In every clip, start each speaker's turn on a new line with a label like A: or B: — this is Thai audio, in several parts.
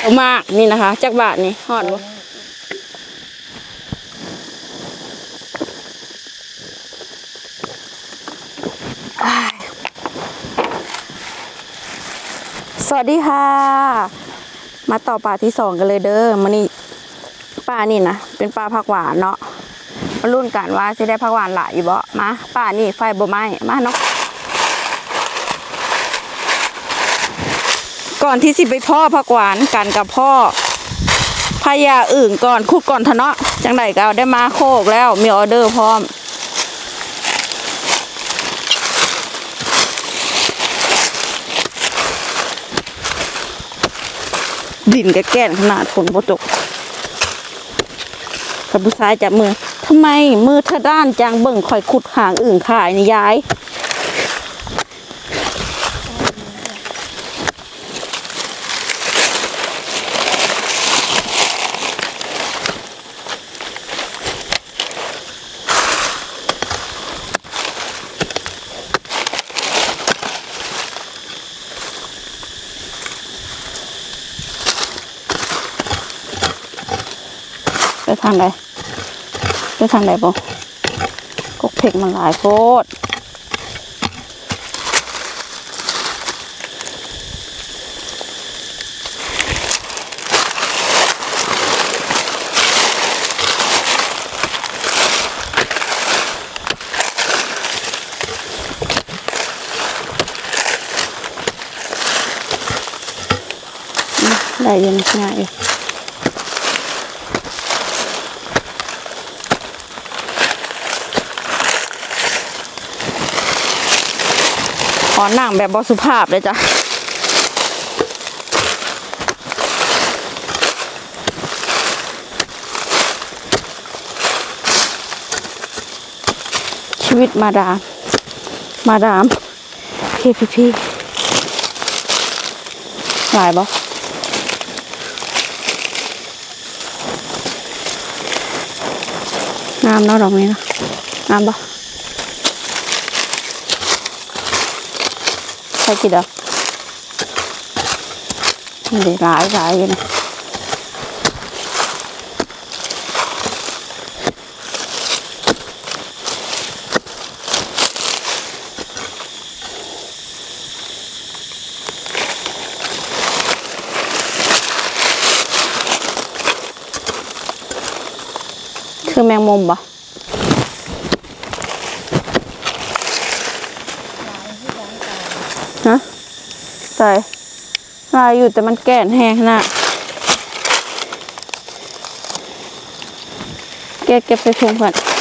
A: เอามากนี่นะคะจักบาทนี่ฮอดบ่สวัสดีค่ะ มาต่อปลาที่สองกันเลยเด้อมานี่ปลานี่นะเป็นปลาผักหวานเนาะมารุ่นกันว่าจะได้ผักหวานหลายอยู่บ่มาปลานี่ไฟบ่ไหม้มาเนาะ ก่อนที่สิไปพ่อผักหวานกันกับพ่อพายาอื่นก่อนคุดก่อนทะเนาะจังไดก็ได้มาโคกแล้วมีออเดอร์พร้อมดินกระแก่นขนาดฝนบ่ตกกับผู้ชายจับมือทำไมมือเธอด้านจังเบิ่งคอยขุดหางอื่นขายนี่ยายางใดไปทางใดบ่กกเพกมันหลายโพดอืมได้ยังง่ายอยู่ ขอนั่งแบบบสุภาพเลยจ้ะชีวิตมาดาม มาดามพีพีพีหลายบ่งามเนาะดอกนี้เนาะงามบอ กมันได้หลายหลายอยู่นะคือแมงมุมปะฮะ ใส่ลาย อยู่แต่มันแก่นแห้งนะแกเก็บไปถุงก่อน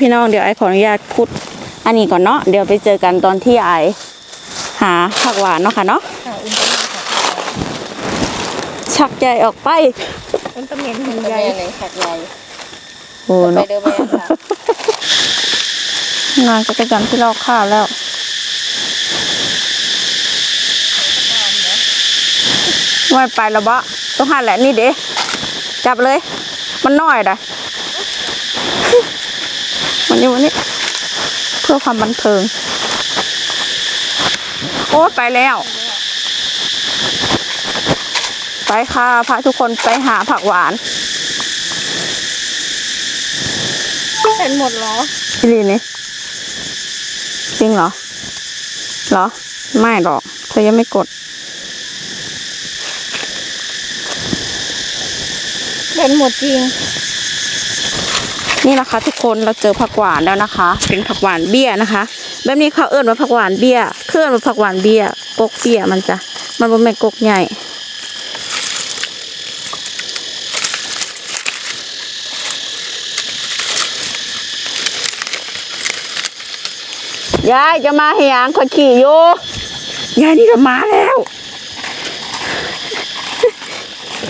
A: พี่น้องเดี๋ยวไอขออนุญาตคุดอันนี้ก่อนเนาะเดี๋ยวไปเจอกันตอนที่ไอหาผักหวานเนาะค่ะเนาะ
B: ค่ะอุ้นตะเมนค่ะ
A: ชักใจออกไป
B: อุ้นตะเมนหันใหญ่เลยขัดใหญ่
A: โอ้
B: ไป
A: เนาะ
B: เดินไปค่ะ
A: งานก็จะกันที่เราฆ่าแล้วว่าไปแล้วบะต้องหาแหละนี่เด้จับเลย มันน้อยได้ มันนี่วันนี้ เพื่อความบันเทิง โอ้ไปแล้ว ไปค่ะพาทุกคนไปหาผักหวาน
B: เป็นหมดเหรอ
A: พี่ลีนี่จริงเหรอเหรอ ไม่หรอก เธอยังไม่กด
B: เป็นหมดจริง
A: นี่นะคะทุกคนเราเจอผักหวานแล้วนะคะ เป็นผักหวานเบี้ยนะคะ แบบนี้เขาเอิ้นว่าผักหวานเบี้ยเคลื่อนว่าผักหวานเบี้ยกกเบี้ยมันจะมันเป็นแม่นกกใหญ่ยายจะมาเหียงคนขี่อยู่ยายนี่ก็มาแล้ว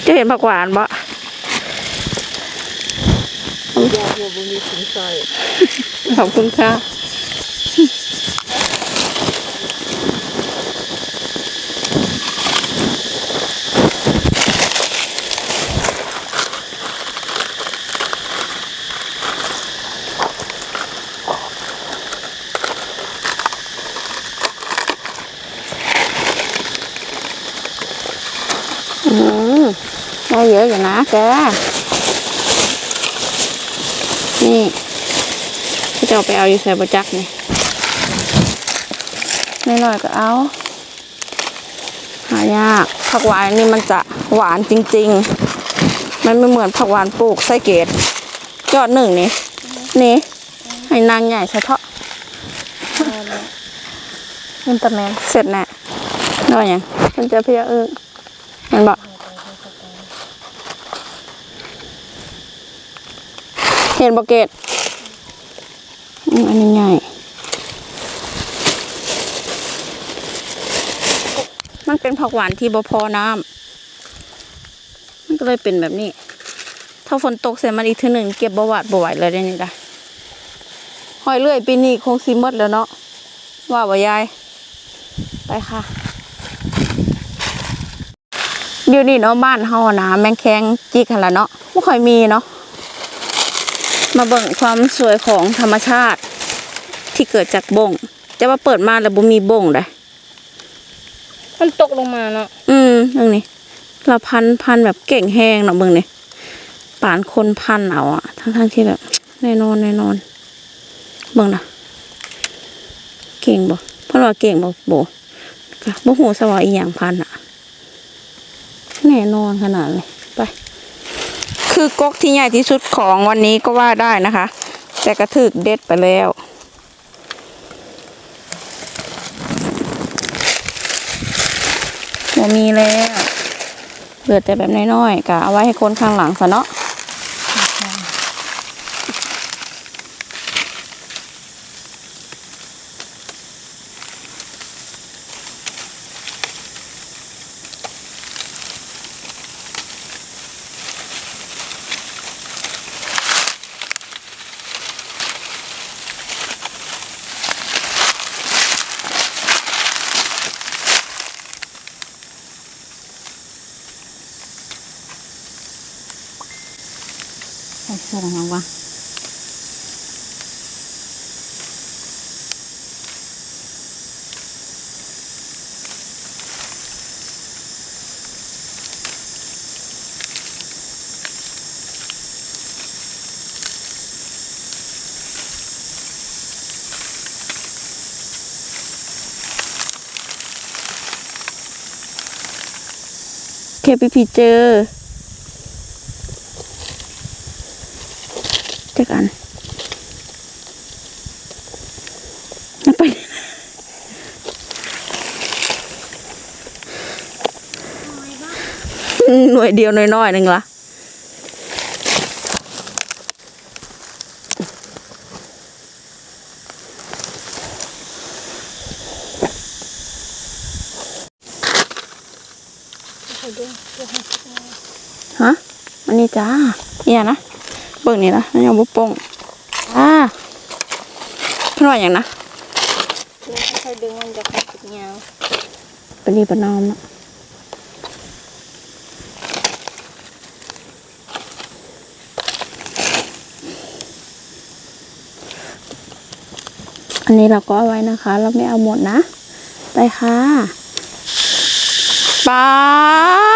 A: จะเห็นผักหวานบ่
B: บัวบุมีสินใส่
A: ขอบคุณค่ะอืมได้เยอะอยู่นะแก นี่พี่จะเอาไปเอาอยู่ใส่บะจักนี่ไม่หน่อยก็เอา หายากผักหวานนี่มันจะหวานจริง ๆ มันไม่เหมือนผักหวานปลูกไส้เกตยอดหนึ่งนี่นี่ให้นางใหญ่ใช่เถาะ
B: อุลตร้าแมน
A: เสร็จแน่น้อยยังมันจะเพียเออมันบอก ห็นบเกตอันนี้ใหญ่ มันเป็นผักหวานที่บ่พอน้ำ มันก็เลยเป็นแบบนี้ ถ้าฝนตกเสร็จมันอีกทีหนึ่งเก็บบ่หวาดบ่ไหวเลยได้นี่จ้ะหอยเลื่อยปีนี้คงซีมดแล้วเนาะ ว่าบ่ยาย ไปค่ะเดี๋ยวนี้เนาะบ้านเฮานะแมงแคงจิกหันละเนาะบ่ค่อยมีเนาะ มาเบิ่งความสวยของธรรมชาติที่เกิดจากบงจะว่าเปิดมาแล้วบ่มีบงได้
B: มันตกลงมาเนาะ
A: อืมเรื่องนี้เราพันพันแบบเก่งแห้งเนาะเบิ่งนี่ปานคนพันเอาอะทั้งทั้งๆที่แบบแน่นอนแน่นอน เบิ่งนะเก่งบ่เพราะว่าเก่งบ่บ่ก็บ่ฮู้ซะว่าอีหยังพันอะแน่นอนขนาดเลยไป คือกกที่ใหญ่ที่สุดของวันนี้ก็ว่าได้นะคะ แต่กระถึกเด็ดไปแล้วมีแล้วเหลือแต่แบบน้อยๆก็เอาไว้ให้คนข้างหลังซะเนาะ ใส่ส่งวะเคพีพีเจอ จักอันเอาไปหน่วยเดียวหน่อยๆหนึ่งละฮะอันนี้จ้าเนี่ยนะ เบิ่งนี่นะอันนี้เอาบุปงอ่าเพิ่นว่าอย่างนะ
B: แล้วค่อยๆดึงมันจะขาดติดยาว
A: ปรีประนอมเนาะอันนี้เราก็เอาไว้นะคะ เราไม่เอาหมดนะ ไปค่ะปาด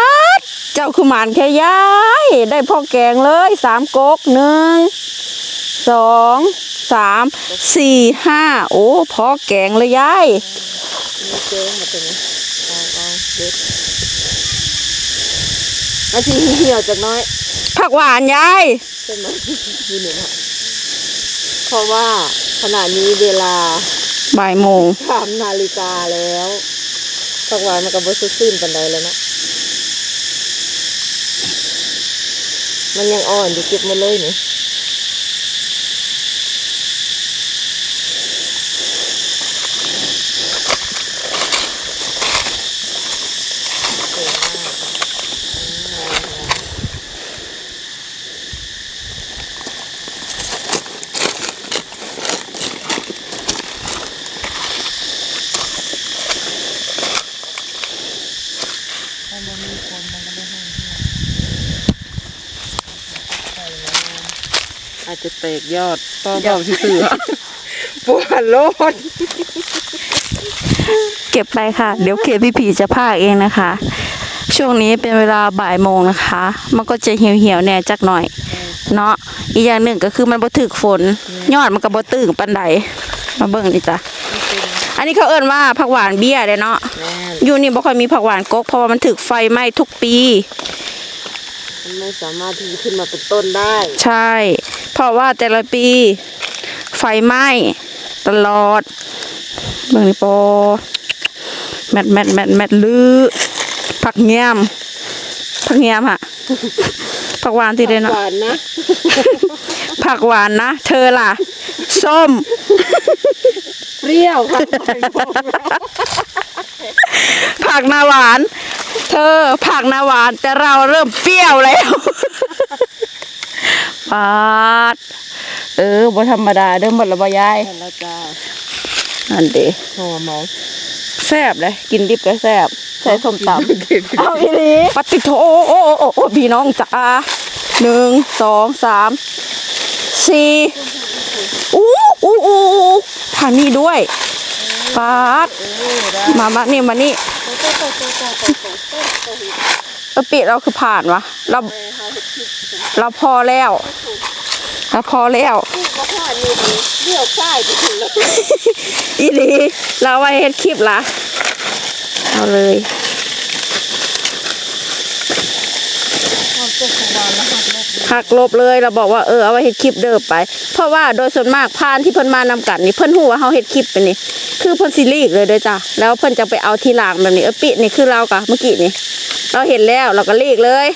A: เจ้าคือหมานแค่ย้าย ได้พ่อแกงเลยสามก๊กหนึ่งสองสามสี่ห้าโอ้พ่อแกงเลยยาย
B: มีเจอมาเป็นเอาเอาเด็ดอาชีเหี่ยวจากน้อย
A: ผักหวานยาย
B: ใช่ไหมมีหนึ่งเพราะว่าขณะนี้เวลา
A: บ่ายโมง
B: สามนาฬิกาแล้วสักหวันมันก็บ่สดชื่นปันใดแล้วนะ มันยังอ่อนอยู่เก็บมาเลยนี่บ่มีคนมันก็ไม่แห้งเท่าไหร่ อาจจะแตกยอดป้อบอกที่เสือปวดโลด
A: เก็บไปค่ะ เดี๋ยวเคพี่ผีจะพากเองนะคะ ช่วงนี้เป็นเวลาบ่ายโมงนะคะ มันก็จะเหี่ยวเหี่ยวๆแหน่จักหน่อย เนาะอีกอย่างหนึ่งก็คือมันบ่ถึกฝน ยอดมันก็บ่ตึงปันใดมาเบิ่งดิจ้ะอันนี้เขาเอิ้นว่าผักหวานเบี้ยเด้เนาะ
B: แม่น
A: อยู่นี่บ่ค่อยมีผักหวานกกเพราะว่ามันถึกไฟไหม้ทุกปี
B: มันไม่สามารถที่จะขึ้นมาเป็นต้นได้
A: ใช่ เพราะว่าแต่ละปี ไฟไหม้ตลอดเบิ่งนี่ปอแมทแมทแมทแมทลือผักเงียมผักเงียมค่ะผักหวานที่เดน
B: ห
A: เนาะ
B: วานนะ
A: ผักหวานนะ เธอล่ะ ส้ม
B: เปรี้ยวค่ะ
A: ผักนาหวาน เธอผักนาหวาน แต่เราเริ่มเปรี้ยวแล้วปาด เออบ่ธรรมดาเด้อหมดและบ่ยาย
B: เห็นแล้วจ้า
A: นั่นเด้
B: หอมไหม
A: แซ่บเลยกินดิบก็แซ่บใส่ส้มตำ
B: เก็บ
A: เอาอีหลีปฏิโทโอ้โอ้โอ้โอ้โอ้พี่น้องจ๋าหนึ่งสองสาม สี่อู้อู้อู้อู้ทางนี้ด้วยปาด
B: เออได้
A: มามานี่มานี่เออปิดเราคือผ่านวะเราเราพอแล้วเราพอแล้ว
B: ก็พอนี่ดีเลี้ยวซ้ายไปถึงแล้ว
A: อีหลีเราไว้เฮ็ดคลิปละเอาเลย
B: หักลบ
A: เลยเราบอกว่าเออเอาไว้เฮ็ดคลิปเดิมไป เพราะว่าโดยส่วนมากพานที่เพิ่นมานำกันนี่เพิ่นฮู้ว่าเฮาเฮ็ดคลิปเป็นนี่คือเพิ่นสิลีกเลยเด้อจ้ะแล้วเพิ่นจะไปเอาทีหลังแบบนี้เออปินี่คือเรากะเมื่อกี้นี่ เราเห็นแล้วเราก็ลีกเลย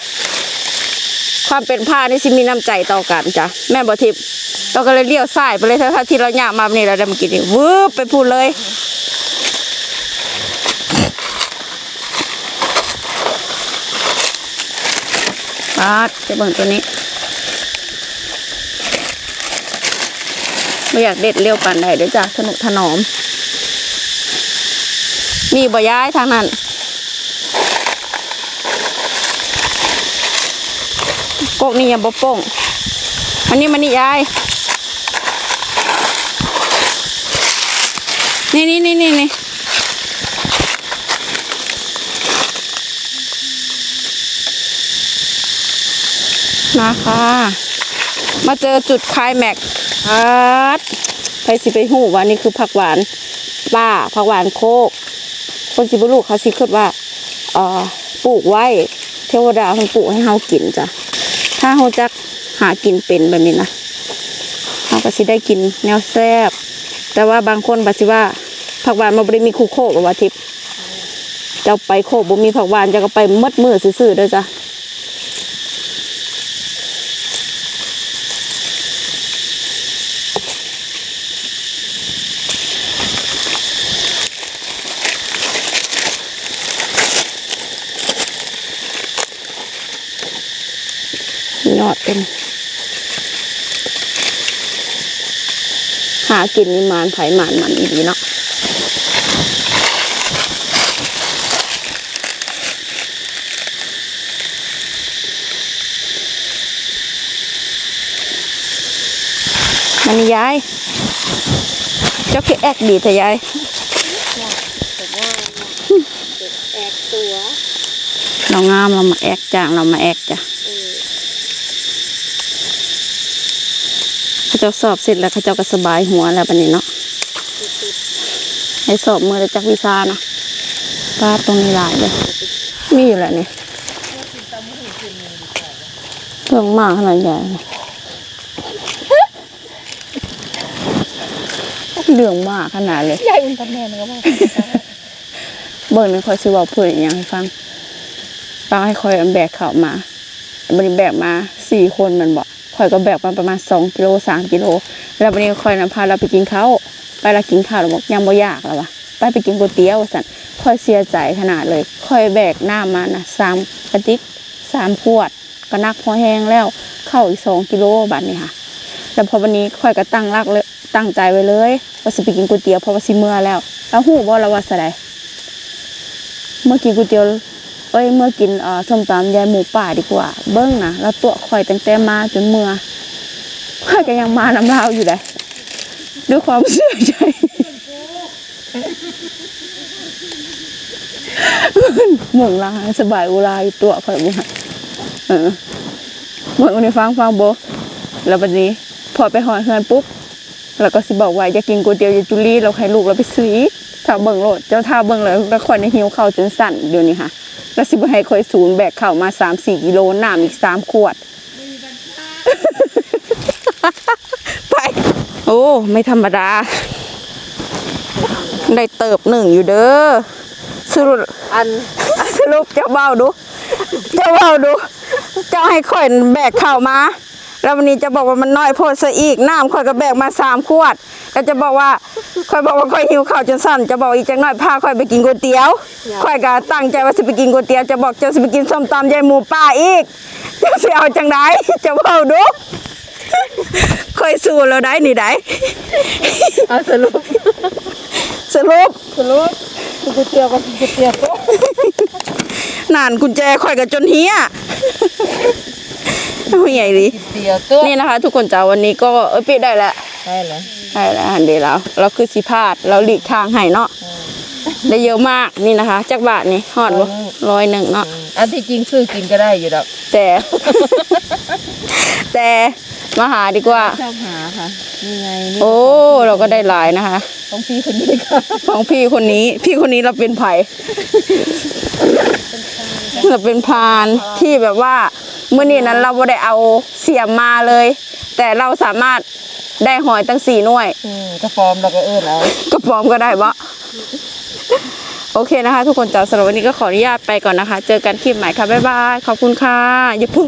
A: ความเป็นพานี่สิมีน้ำใจต่อกันจ้ะแม่บ่ทิพย์เราก็เลยเลี้ยวซ้ายไปเลยถ้าที่เราหยามาแบบนี่เราได้เมื่อกี้นี่วืบไปพูดเลยอาจะเบิ่งตัวนี้ ไม่อยากเด็ดเร็วปานใดเดี๋ยวจ้ะสนุกถนอม มีบ่ย้ายทางนั้นกกนี่ยังบ่โป่งอันนี้มันนี่ยาย นี่นี่นี่นี่นี่นะคะ มาเจอจุดคลายแม็ก ซ์อาร์ตไปสิไปหูว่านี่คือผักหวานป้าผักหวานโคก คนสิบุลูกเขาสิคิดว่าเอ่อปลูกไว้ เทวดาเพิ่นปลูกให้เฮากินจ้ะถ้าเฮาจักหากินเป็นแบบนี้นะเฮาก็สิได้กินแนวแซ่บแต่ว่าบางคนบัดสิว่าผักหวานมันบ่ได้มีคู่โคกหรอว่าทิพย์เจ้าไปโคกบ่มีผักหวานเจ้าก็ไปมดมือซื่อๆเด้อจ้ะ ยอดเป็น หา กินนี่มานไผมานมันอีดีเนาะมันนี่ยาย เจ้าคือแอกดีแต่ยาย
B: แต่ว่าแอกตัว
A: เรางามเรามาแอกจ้างเรามาแอกจ้ะ
B: เออ
A: เขาเจ้าสอบเสร็จแล้วเขาเจ้าก็สบายหัวแล้วปันนี้เนาะให้สอบมือแล้วจักวิชานะปาดตรงนี้หลายเลย มีอยู่แหละนี่เรื่องมากขนาดใหญ่เลยเรื่องมากขนาดเลย
B: ใหญ่อุ่นกับแม่นก็ว่า
A: เบิ่งนึงคอยสิเว่าพูดอหย่างให้ฟังป้าให้คอยแบกเขามาบันนี้แบกมาสี่คนมันบอก คอยก็แบกมาประมาณสองกิโลสามกิโล แล้ววันนี้คอยนำพาเราไปกินข้าวไปเรากินข้าวเราบอกยังบ่อยากแล้ววะไปไปกินก๋วยเตี๋ยวสันคอยเสียใจขนาดเลยคอยแบกหน้ามานะสามกระติกสามขวดก็นักพอแห้งแล้วเข้าอีกสองกิโลบัดนี้ค่ะ แล้วพอวันนี้คอยก็ตั้งรักเลยตั้งใจไว้เลยว่าสิไปกินก๋วยเตี๋ยวเพราะว่าสิเมื่อแล้วแล้วหูบ่เราว่าสะใดเมื่อกี้ก๋วยเตี๋ยว อ้ยเมื่อกินเอ่อส้มตำยายหมูป่าดีกว่า เบิ้งนะแล้วตัวข่อยตั้งแต่มาจนเมื่อข่อยก็ยังมาน้ำลาวอยู่เลยด้วยความเชื่อใจหม่งลาสบายอุลายตัวข่อยบุญเออหมดวันนี้ฟังฟังโบแล้ววันนี้ พอไปหอเฮือนปุ๊บแล้วก็สิบอกว่าอยากกินก๋วยเตี๋ยวยายจุลีเราให้ลูกเราไปซื้อถ้าเบิ่งโหลดเจ้าท่าเบิ่งเลยแล้วคอยในหิวข้าวจนสั่นเดี๋ยวนี้ค่ะ แล้วสิบ่ให้คอยศูนย์แบกข้าวมาสามสี่กิโลน้ำอีกสามขวด ไป โอ้ ไม่ธรรมดา ได้เติบหนึ่งอยู่เด้อสรุป
B: อัน
A: สรุปเจ้าเบาดู เจ้าเบาดู เจ้าให้ข่อยแบกข้าวมา แล้ววันนี้จะบอกว่ามันน้อยโพดซะอีกน้ำข่อยก็แบกมาสามขวด ก็จะบอกว่าข่อยบอกว่าข่อยหิวข้าวจนสั่นจะบอกอีกจังน้อยพาข่อยไปกินก๋วยเตี๋ยวข่อยก็ตั้งใจว่าจะไปกินก๋วยเตี๋ยวจะบอกเจ้าจะไปกินส้มตำยายหมูป้าอีกเจ้าสิเอาจังไดจะเบาดูข่อยสู้แล้วได้นี่ได้
B: เอาสรุป
A: สรุป
B: สรุปกินก๋วยเตี๋ยวก็กินก๋วยเตี๋ยวก็
A: นานกุญแจข่อยกับจนเฮีย ผู้ใหญ่ดิ
B: กินเตี๋ยวตัว
A: นี่นะคะ ทุกคนจ้าวันนี้ก็เอ้ยปิดได้แล้ว
B: ใช่เหรอ
A: ได้แล้วหันเดียวแล้วเราคือสิพลาดเราหลีกทางให้เนาะได้เยอะมากนี่นะคะจักบาทนี่หอดบ่ร้อยหนึ่งเนาะ
B: อืมอันที่จริงซื้อกินก็ได้อยู่ดอก
A: แต่ แต่มาหาดีกว่า
B: ชอบหาค่ะนี่ไงนี่
A: โอ้ เราก็ได้หลายนะคะ
B: ของพี่คนนี้ค่ะ
A: ของพี่คนนี้ พี่คนนี้เราเป็นไผ่เราเป็นพรานที่แบบว่า เมื่อนี้นั้นเราไม่ได้เอาเสียมมาเลย แต่เราสามารถได้หอยตั้งสี่หน่วย
B: อืมกระฟอร์มเราก็เอิ้นเอา
A: กระป๋อมก็ได้บะโอเคนะคะ ทุกคนจ้าสำหรับวันนี้ก็ขออนุญาตไปก่อนนะคะ เจอกันคลิปใหม่ค่ะ บ๊ายบาย ขอบคุณค่ะอย่าเพิ่ง